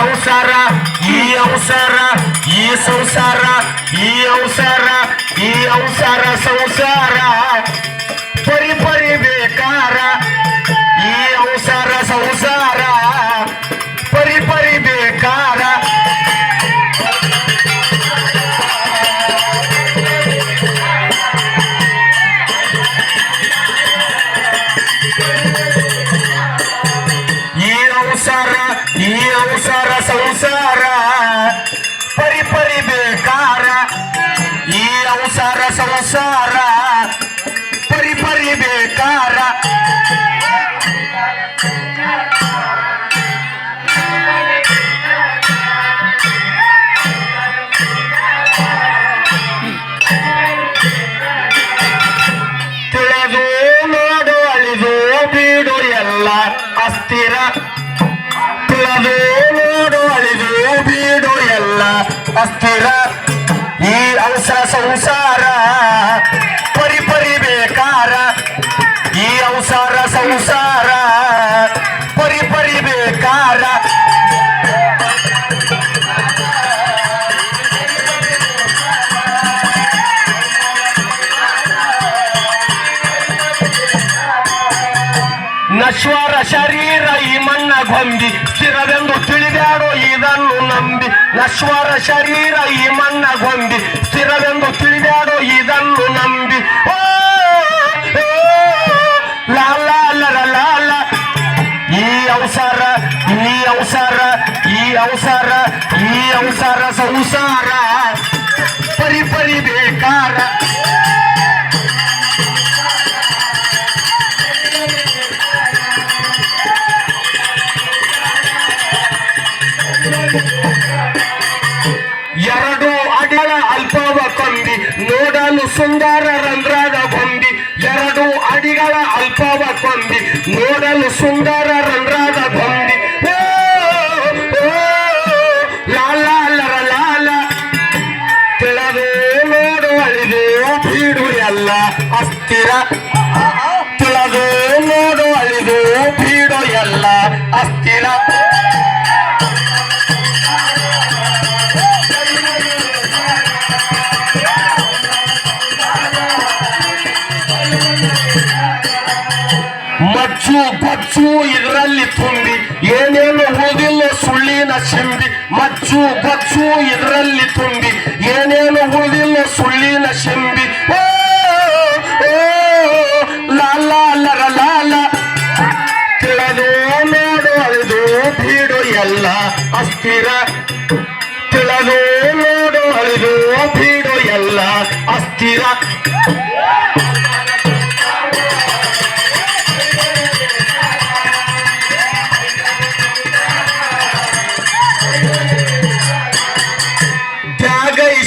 ಅವಸರ ಈ ಅವಸರ ಈ ಸಂಸಾರ ಈ ಅವಸರ ಈ ಅವಸರ ಸಂಸಾರ ಪರಿ ಪರಿ ಬೇಕಾರ ಈ ಅವಸರ ಸಂಸಾರ ಪರಿ ಪರಿ ಬೇಕಾರ ಈ ಅವಸರ ಈ ಅವಸರ ಸಂಸಾರ, ಪರಿ ಪರಿ ಬೇಕಾರ, ಈ ಅವಸಾರ ಸಂಸಾರ, ಪರಿ ಪರಿ ಬೇಕಾರ. ತಿಳಿದು, ನೋಡು, ಅಳಿದು, ಬೀಡು ಎಲ್ಲ ಅಸ್ಥಿರ. ಅಸ್ಥಿರ ಈ ಅವಸರ ಸಂಸಾರ ಪರಿ ಪರಿ ಬೇಕಾರ ಈ ಅವಸರ ಸಂಸಾರ ನಶ್ವರ ಶರೀರ ಈ ಮಣ್ಣ ಗೊಂಬಿ. ಸ್ಥಿರವೆಂದು ತಿಳಿದಾಡೋ ಇದನ್ನು ನಂಬಿ. ನಶ್ವರ ಶರೀರ ಈ ಮಣ್ಣ ಗೊಂಬಿ. ಸ್ಥಿರವೆಂದು ತಿಳಿದಾಡೋ ಇದನ್ನು ನಂಬಿ. ಓ, ಲಾಲ ಲಾಲ ಈ ಅವಸರ ಈ ಅವಸರ ಈ ಅವಸರ ಈ ಅವಸರ ಸಂಸಾರ. ಪರಿ ಪರಿ ಬೇಕಾರ. ಎರಡು ಅಡಿಗಳ ಅಲ್ಪವ ಕೊಂಬಿ, ನೋಡಲು ಸುಂದರ ರಂಧ್ರದ ಗೊಂಬಿ. ಎರಡು ಅಡಿಗಳ ಅಲ್ಪವ ಕೊಂಬಿ, ನೋಡಲು ಸುಂದರ ರಂಧ್ರದ ಲಾಲ ತಿಳಿದು ಅಳಿದು ಬೀಡು ಎಲ್ಲ ಅಸ್ಥಿರ. ತಿಳಿದು ಅಳಿದು ಬೀಡು ಎಲ್ಲ ಅಸ್ಥಿರ. ಕೊಚ್ಚು ಇದರಲ್ಲಿ ತುಂಬಿ ಏನೇನು ಉಳಿದಿಲ್ಲ ಸುಳ್ಳಿನ ಶಿಂಬಿ ಮಚ್ಚು ಕೊಚ್ಚು ಇದರಲ್ಲಿ ತುಂಬಿ ಏನೇನು ಉಳಿದಿಲ್ಲ ಸುಳ್ಳಿನ ಶಿಂಬಿ ಓ, ಲಾಲ ಲರ ಲಾಲ ನೋಡು ಅಳಿದು ಬೀಡು ಎಲ್ಲ ಅಸ್ಥಿರ. ತಿಳಿದು ನೋಡು ಅಳಿದು ಬೀಡು ಎಲ್ಲ ಅಸ್ಥಿರ.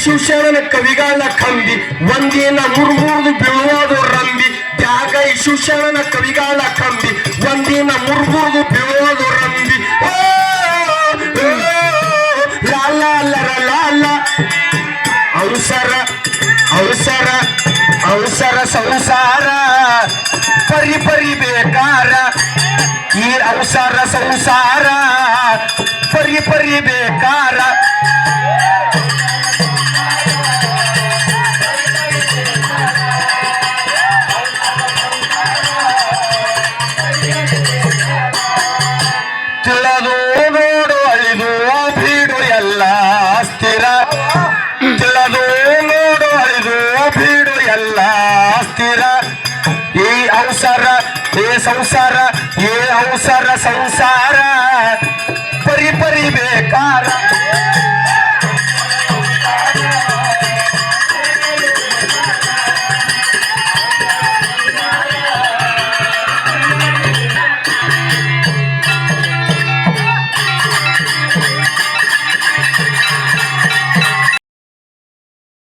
ಶಿವಶರಣ ಕವಿಗಳ ಕಂಬಿ ಒಂದಿನ ಮುರ್ಮೂರ್ದು ಬೀಳುವುದು ರಂಬಿ. ತ್ಯಾಗ ಶಿವಶರಣ ಕವಿಗಳ ಕಂಬಿ ಒಂದಿನ ಮುರ್ಮೂರ್ದು ಬೀಳುವುದು ರಂಬಿ. ಓ, ಲಾಲ ಲಾಲ ಅವಸರ ಅವಸರ ಅವಸರ ಸಂಸಾರ. ಪರಿ ಪರಿ ಬೇಕಾರ. ಈ ಅವಸರ ಸಂಸಾರ. ಪರಿ ಪರಿ ಬೇಕಾರ. ಅವಸರ ಈ ಸಂಸಾರ ಏ ಅವಸರ ಸಂಸಾರ. ಪರಿ ಪರಿ ಬೇಕಾರ.